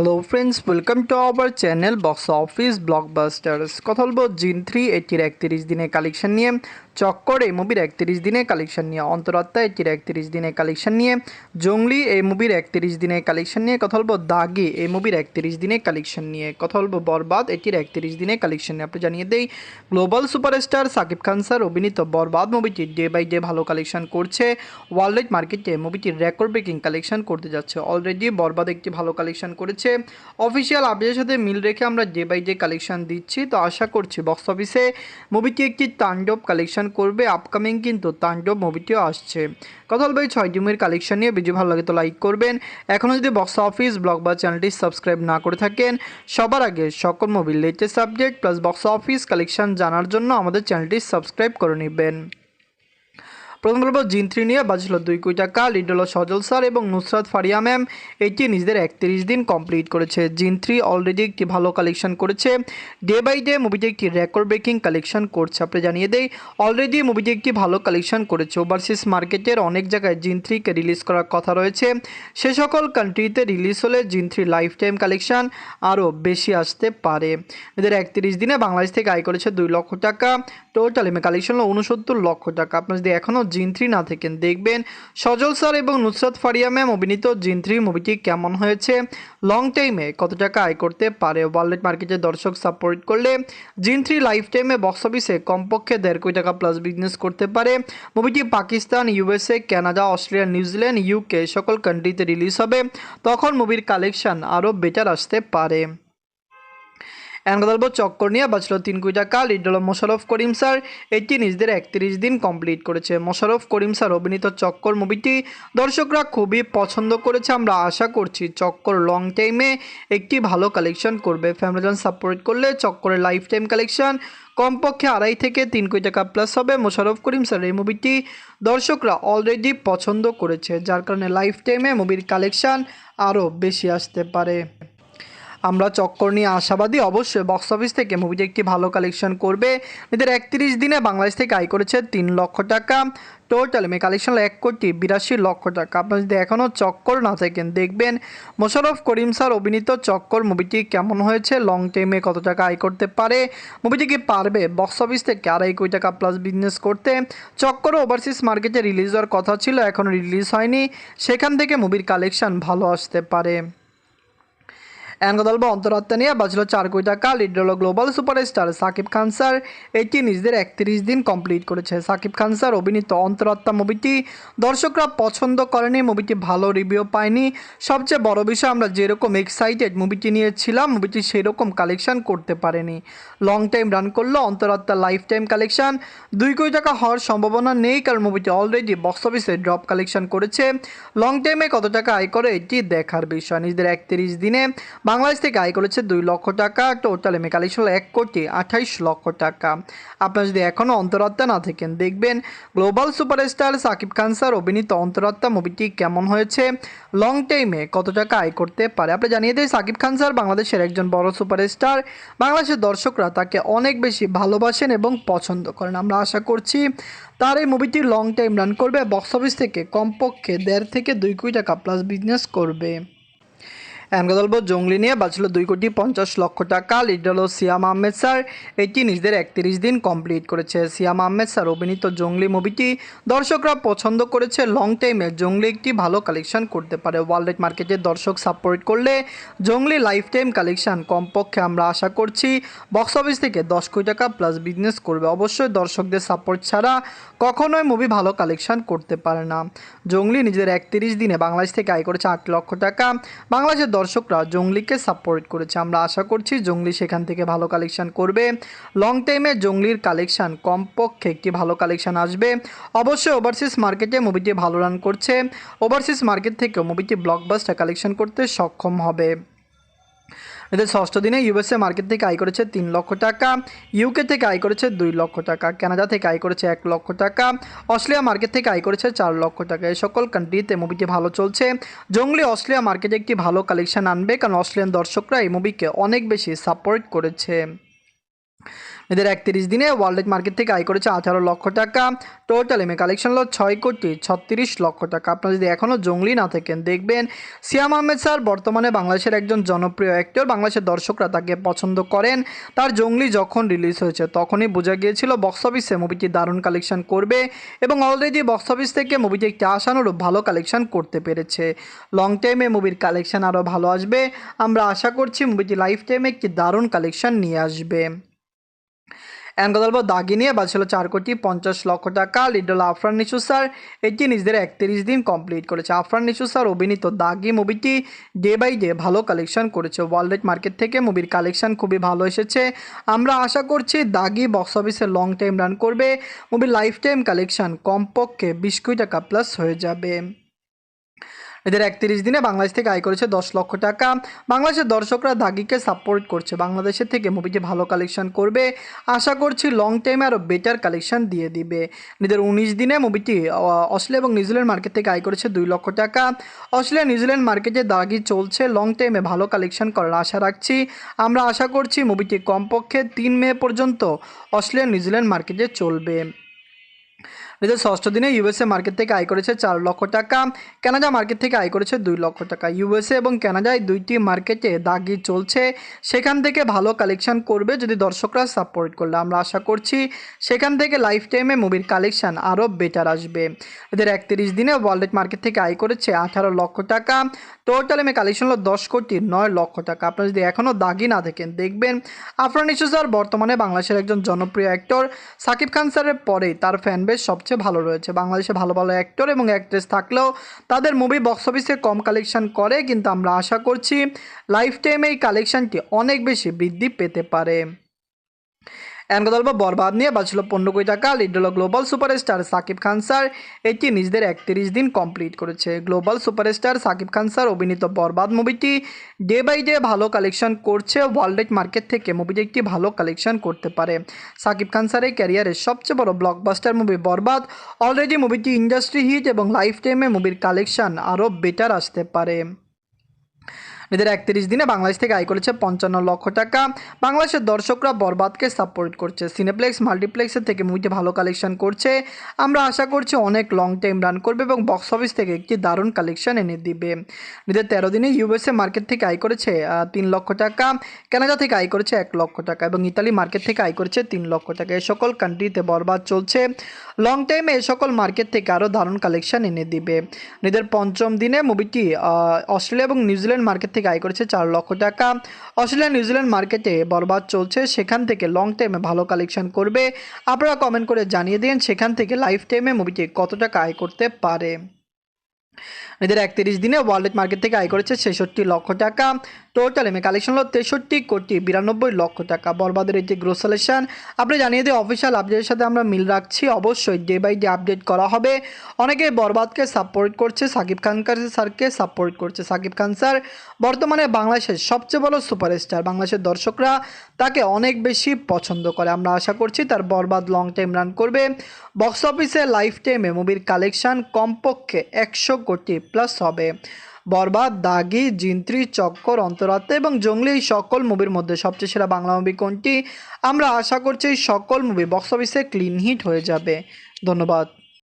Hello friends welcome to our channel box office blockbusters কথা বলব জিন থ্রি এটির একত্রিশ দিনের কালেকশন নিয়ে। চক্কর এই মুভির একত্রিশ দিনের কালেকশন নিয়ে অন্তরাত্মা এটির একত্রিশ দিনের কালেকশন নিয়ে, জঙ্গলি এই মুভির একত্রিশ দিনের কালেকশন নিয়ে কথা বলব, দাগি এই মুভির একত্রিশ দিনের কালেকশন নিয়ে কথা বলব, বরবাদ এটির একত্রিশ দিনের কালেকশন নিয়ে। আপনি জানিয়ে দেই, global superstar Shakib Khan sir অভিনীত বরবাদ মুভিটি ডে বাই ডে ভালো কালেকশন করছে, ওয়ার্ল্ড মার্কেটে মুভিটির রেকর্ড ব্রেকিং কালেকশন করতে যাচ্ছে। অলরেডি বরবাদ একটি ভালো কালেকশন করেছে। অফিসিয়াল আপডেটের সাথে মিল রেখে আমরা ডে বাই ডে কালেকশন দিচ্ছি, তো আশা করছি বক্স অফিসে মুভিটি একটি তাণ্ডব কালেকশন করবে আপকামিং কিন্তু তাণ্ডব মুভিটিও আসছে। কথা বলব এই ছয় ডিমের কালেকশন নিয়ে। ভিডিও ভালো লাগে তো লাইক করবেন। এখনও যদি বক্স অফিস ব্লগ বা চ্যানেলটি সাবস্ক্রাইব না করে থাকেন, সবার আগে সকল মুভির latest update plus box office collection জানার জন্য আমাদের চ্যানেলটি সাবস্ক্রাইব করে নেবেন। প্রথম বলব জিন থ্রি নিয়ে বাজছিল দুই কোটি টাকা। লিড হলো সজল স্যার এবং নুসরাত ফারিয়া ম্যাম। এটি নিজেদের একত্রিশ দিন কমপ্লিট করেছে। জিন থ্রি অলরেডি একটি ভালো কালেকশন করেছে। ডে বাই ডে মুভিটি একটি রেকর্ড ব্রেকিং কালেকশন করছে, আপনি জানিয়ে দেই। অলরেডি মুভিটি একটি ভালো কালেকশন করেছে। ওভারসিজ মার্কেটের অনেক জায়গায় জিন থ্রিকে রিলিজ করার কথা রয়েছে। সে সকল কান্ট্রিতে রিলিজ হলে জিন থ্রি লাইফ টাইম কালেকশন আরও বেশি আসতে পারে। এদের একত্রিশ দিনে বাংলাদেশ থেকে আয় করেছে দুই লক্ষ টাকা। টোটাল এমএ কালেকশন হলো উনসত্তর লক্ষ টাকা। আপনার যদি এখনও জিন থ্রি না থাকেন। দেখবেন সজল স্যার এবং নুসরাত ফারিয়া ম্যাম অভিনীত জিন থ্রি মুভিটি কেমন হয়েছে? লং টাইমে কত টাকা আয় করতে পারে? ওয়ার্ল্ড মার্কেটে দর্শক সাপোর্ট করলে জিন থ্রি লাইফ টাইমে বক্স অফিসে কমপক্ষে দেড় কোটি টাকা প্লাস বিজনেস করতে পারে। মুভিটি Pakistan USA Canada Australia New Zealand UK সকল কান্ট্রিতে রিলিজ হবে। তখন মুভির কালেকশন আরও বেটার আসতে পারে। এখন কথা বলব চক্কর নিয়ে বাঁচল তিন কোটি টাকা লিড মোশারফ করিম স্যার। এটি নিজেদের একত্রিশ দিন কমপ্লিট করেছে। মোশারফ করিম স্যার অভিনীত চক্কর মুভিটি দর্শকরা খুবই পছন্দ করেছে। আমরা আশা করছি চক্কর লং টাইমে একটি ভালো কালেকশন করবে। ফ্যামিলিজন সাপোর্ট করলে চক্করের লাইফ টাইম কালেকশন কমপক্ষে আড়াই থেকে তিন কোটি টাকা প্লাস হবে। মোশারফ করিম স্যার এই মুভিটি দর্শকরা অলরেডি পছন্দ করেছে। যার কারণে লাইফ টাইমে মুভির কালেকশন আরও বেশি আসতে পারে। আমরা চক্কর নিয়ে আশাবাদী। অবশ্যই বক্স অফিস থেকে মুভিটি একটি ভালো কালেকশন করবে। এদের একত্রিশ দিনে বাংলাদেশ থেকে আয় করেছে তিন লক্ষ টাকা। টোটাল মে কালেকশন এক কোটি বিরাশি লক্ষ টাকা। আপনার যদি এখনও চক্কর না থাকেন, দেখবেন মোশারফ করিম স্যার অভিনীত চক্কর মুভিটি কেমন হয়েছে লং টাইমে কত টাকা আয় করতে পারে? মুভিটি কি পারবে? বক্স অফিস থেকে আড়াই কোটি টাকা প্লাস বিজনেস করতে। চক্কর ওভারসিজ মার্কেটে রিলিজ হওয়ার কথা ছিল এখনও রিলিজ হয়নি। সেখান থেকে মুভির কালেকশন ভালো আসতে পারে। এখন বা অন্তরাত্মা নিয়ে বাঁচলো চার কোটি টাকা লিড হলো global superstar Shakib Khan sir. এটি নিজেদের একত্রিশ দিন কমপ্লিট করেছে। সাকিব খান স্যার অভিনীত অন্তরাত্মা মুভিটি দর্শকরা পছন্দ করেনি, মুভিটি ভালো রিভিউ পায়নি। সবচেয়ে বড় বিষয়, আমরা যেরকম এক্সাইটেড মুভিটি নিয়েছিলাম, মুভিটি সেরকম কালেকশন করতে পারেনি। লং টাইম রান করল অন্তরাত্মা লাইফ টাইম কালেকশন দুই কোটি টাকা হওয়ার সম্ভাবনা নেই, কারণ মুভিটি অলরেডি বক্স অফিসে ড্রপ কালেকশন করেছে। লং টাইমে কত টাকা আয় করে, এটি দেখার বিষয়। নিজেদের একত্রিশ দিনে বাংলাদেশ থেকে আয় করেছে দুই লক্ষ টাকা, টোটাল এমএ কালেকশন এক কোটি আঠাইশ লক্ষ টাকা। আপনার যদি এখনও অন্তরাত্মা না থাকেন, দেখবেন global superstar Shakib Khan sir অভিনীত অন্তরাত্মা মুভিটি কেমন হয়েছে লং টাইমে কত টাকা আয় করতে পারে? আপনি জানিয়ে দিই, সাকিব খান স্যার বাংলাদেশের একজন বড় সুপারস্টার। বাংলাদেশের দর্শকরা তাকে অনেক বেশি ভালোবাসেন এবং পছন্দ করেন। আমরা আশা করছি তার এই মুভিটি লং টাইম রান করবে বক্স অফিস থেকে কমপক্ষে দেড় থেকে দুই কোটি টাকা প্লাস বিজনেস করবে। বলব জঙ্গলি নিয়ে বাঁচল দুই কোটি পঞ্চাশ লক্ষ টাকা। লিড হলো সিয়াম আহমেদ স্যার এটি নিজেদের একত্রিশ দিন কমপ্লিট করেছে। সিয়াম আহমেদ স্যার অভিনীত জঙ্গলি মুভিটি দর্শকরা পছন্দ করেছে। লং টাইমে জঙ্গলি একটি ভালো কালেকশন করতে পারে। ওয়ার্ল্ড মার্কেটে দর্শক সাপোর্ট করলে জঙ্গলি লাইফ টাইম কালেকশন কমপক্ষে আমরা আশা করছি বক্স অফিস থেকে দশ কোটি টাকা প্লাস বিজনেস করবে। অবশ্যই দর্শকদের সাপোর্ট ছাড়া কখনোই মুভি ভালো কালেকশন করতে পারে না। জঙ্গলি নিজেদের একত্রিশ দিনে বাংলাদেশ থেকে আয় করেছে আট লক্ষ টাকা। বাংলাদেশের দর্শকরা জঙ্গলিকে সাপোর্ট করেছে। আমরা আশা করছি জঙ্গলি সেখান থেকে ভালো কালেকশান করবে। লং টাইমে জঙ্গলির কালেকশান কমপক্ষে একটি ভালো কালেকশান আসবে। অবশ্যই ওভারসিজ মার্কেটে মুভিটি ভালো রান করছে। ওভারসিজ মার্কেট থেকেও মুভিটি ব্লকবাস্টার কালেকশন করতে সক্ষম হবে। এদের ষষ্ঠ দিনে ইউএসএ মার্কেট থেকে আয় করেছে তিন লক্ষ টাকা ইউকে থেকে আয় করেছে দুই লক্ষ টাকা কানাডা থেকে আয় করেছে এক লক্ষ টাকা অস্ট্রেলিয়া মার্কেট থেকে আয় করেছে চার লক্ষ টাকা। এই সকল কান্ট্রিতে মুভিটি ভালো চলছে। জঙ্গলি অস্ট্রেলিয়া মার্কেটে একটি ভালো কালেকশন আনবে, কারণ অস্ট্রেলিয়ান দর্শকরা এই মুভিকে অনেক বেশি সাপোর্ট করেছে। এদের একত্রিশ দিনে ওয়ার্ল্ড মার্কেট থেকে আয় করেছে আঠারো লক্ষ টাকা। টোটাল এমএ কালেকশন হলো ছয় কোটি ছত্রিশ লক্ষ টাকা। আপনারা যদি এখনও জঙ্গলি না থাকেন, দেখবেন সিয়াম আহমেদ স্যার বর্তমানে বাংলাদেশের একজন জনপ্রিয় অ্যাক্টর বাংলাদেশের দর্শকরা তাকে পছন্দ করেন। তার জঙ্গলি যখন রিলিজ হয়েছে, তখনই বোঝা গিয়েছিল বক্স অফিসে মুভিটি দারুণ কালেকশন করবে এবং অলরেডি বক্স অফিস থেকে মুভিটি একটি আশানুরূপ ভালো কালেকশন করতে পেরেছে। লং টাইমে মুভির কালেকশন আরও ভালো আসবে। আমরা আশা করছি মুভিটি লাইফ টাইমে একটি দারুণ কালেকশন নিয়ে আসবে। বলব দাগি নিয়ে বাজছিল চার কোটি পঞ্চাশ লক্ষ টাকা। লিডল আফরান নিশু স্যার এটি নিজেদের একত্রিশ দিন কমপ্লিট করেছে। আফরান নিশু স্যার অভিনীত দাগি মুভিটি ডে বাই ডে ভালো কালেকশন করেছে। ওয়ার্ল্ড মার্কেট থেকে মুভির কালেকশন খুবই ভালো এসেছে। আমরা আশা করছি দাগি বক্স অফিসে লং টাইম রান করবে। মুভির লাইফ টাইম কালেকশন কমপক্ষে বিশ কোটি টাকা প্লাস হয়ে যাবে। এদের একত্রিশ দিনে বাংলাদেশ থেকে আয় করেছে দশ লক্ষ টাকা। বাংলাদেশের দর্শকরা দাগিকে সাপোর্ট করছে। বাংলাদেশের থেকে মুভিটি ভালো কালেকশন করবে। আশা করছি লং টাইমে আরও বেটার কালেকশন দিয়ে দিবে। নিজের উনিশ দিনে মুভিটি অস্ট্রেলিয়া এবং নিউজিল্যান্ড মার্কেট থেকে আয় করেছে দুই লক্ষ টাকা। অস্ট্রেলিয়া নিউজিল্যান্ড মার্কেটে দাগি চলছে। লং টাইমে ভালো কালেকশন করার আশা রাখছি। আমরা আশা করছি মুভিটি কমপক্ষে তিন মে পর্যন্ত অস্ট্রেলিয়া নিউজিল্যান্ড মার্কেটে চলবে। নিজের ষষ্ঠ দিনে ইউএসএ মার্কেট থেকে আয় করেছে চার লক্ষ টাকা কানাডা মার্কেট থেকে আয় করেছে দুই লক্ষ টাকা। ইউএসএ এবং কানাডায় দুইটি মার্কেটে দাগি চলছে। সেখান থেকে ভালো কালেকশন করবে যদি দর্শকরা সাপোর্ট করলে। আমরা আশা করছি সেখান থেকে লাইফ টাইমে মুভির কালেকশন আরও বেটার আসবে। এদের একত্রিশ দিনে ওয়ার্ল্ড মার্কেট থেকে আয় করেছে আঠারো লক্ষ টাকা। টোটাল এমে কালেকশন হলো দশ কোটি নয় লক্ষ টাকা। আপনারা যদি এখনও দাগি না দেখেন দেখবেন আফরান ইসু স্যার বর্তমানে বাংলাদেশের একজন জনপ্রিয় অ্যাক্টর সাকিব খান স্যারের পরেই তার ফ্যান বেস সবচেয়ে ভালো রয়েছে। বাংলাদেশে ভালো ভালো অ্যাক্টর এবং অ্যাক্ট্রেস থাকলেও তাদের মুভি বক্স অফিসে কম কালেকশন করে, কিন্তু আমরা আশা করছি লাইফ টাইমে এই কালেকশনটি অনেক বেশি বৃদ্ধি পেতে পারে। বলব, বরবাদ নিয়ে বাঁচলো পনেরো কোটি টাকা লিড হলো global superstar Shakib Khan sir, এটি নিজেদের একত্রিশ দিন কমপ্লিট করেছে। Global superstar Shakib Khan sir, অভিনীত বরবাদ মুভিটি ডে বাই ডে ভালো কালেকশন করছে ওয়ার্ল্ড মার্কেট থেকে মুভিটি একটি ভালো কালেকশন করতে পারে। সাকিব খান স্যারের ক্যারিয়ারের সবচেয়ে বড় ব্লকবাস্টার মুভি বরবাদ। অলরেডি মুভিটি ইন্ডাস্ট্রি হিট এবং লাইফ টাইমে মুভির কালেকশন আরও বেটার আসতে পারে। এদের একত্রিশ দিনে বাংলাদেশ থেকে আয় করেছে পঞ্চান্ন লক্ষ টাকা। বাংলাদেশের দর্শকরা বরবাদকে সাপোর্ট করছে। সিনেপ্লেক্স মাল্টিপ্লেক্সের থেকে মুভিটি ভালো কালেকশন করছে। আমরা আশা করছি অনেক লং টাইম রান করবে এবং বক্স অফিস থেকে একটি দারুণ কালেকশন এনে দিবে। নিজের তেরো দিনে ইউএসএ মার্কেট থেকে আয় করেছে তিন লক্ষ টাকা। কানাডা থেকে আয় করেছে এক লক্ষ টাকা এবং ইতালি মার্কেট থেকে আয় করেছে তিন লক্ষ টাকা। এ সকল কান্ট্রিতে বরবাদ চলছে। লং টাইমে এ সকল মার্কেট থেকে আরও দারুণ কালেকশন এনে দিবে। নিজের পঞ্চম দিনে মুভিটি অস্ট্রেলিয়া এবং নিউজিল্যান্ড মার্কেট থেকে আয় করেছে চার লক্ষ টাকা। অস্ট্রেলিয়া নিউজিল্যান্ড মার্কেটে বরবাদ চলছে, সেখান থেকে লং টাইমে ভালো কালেকশন করবে। আপনারা কমেন্ট করে জানিয়ে দিন, সেখান থেকে লাইফ টাইমে মুভিটি কত টাকা আয় করতে পারে। এদের একত্রিশ দিনে ওয়ার্ল্ড মার্কেট থেকে আয় করেছে ছেষট্টি লক্ষ টাকা। টোটাল এমে কালেকশন হলো তেষট্টি কোটি বিরানব্বই লক্ষ টাকা। বরবাদের যে গ্রোসালেশন আপনি জানিয়ে দিয়ে অফিসিয়াল আপডেটের সাথে আমরা মিল রাখছি। অবশ্যই ডে বাই ডে আপডেট করা হবে। অনেকে বরবাদকে সাপোর্ট করছে, সাকিব খান স্যারকে সাপোর্ট করছে। সাকিব খান স্যার বর্তমানে বাংলাদেশের সবচেয়ে বড় সুপারস্টার বাংলাদেশের দর্শকরা তাকে অনেক বেশি পছন্দ করে। আমরা আশা করছি তার বরবাদ লং টাইম রান করবে। বক্স অফিসে লাইফ টাইমে মুভির কালেকশন কমপক্ষে একশো কোটি প্লাস হবে। বরবাদ, দাগি, জিন্ত্রি, চক্কর, অন্তরাত্মা এবং জঙ্গলি এই সকল মুভির মধ্যে সবচেয়ে সেরা বাংলা মুভি কোনটি? আমরা আশা করছি এই সকল মুভি বক্স অফিসে ক্লিন হিট হয়ে যাবে। ধন্যবাদ।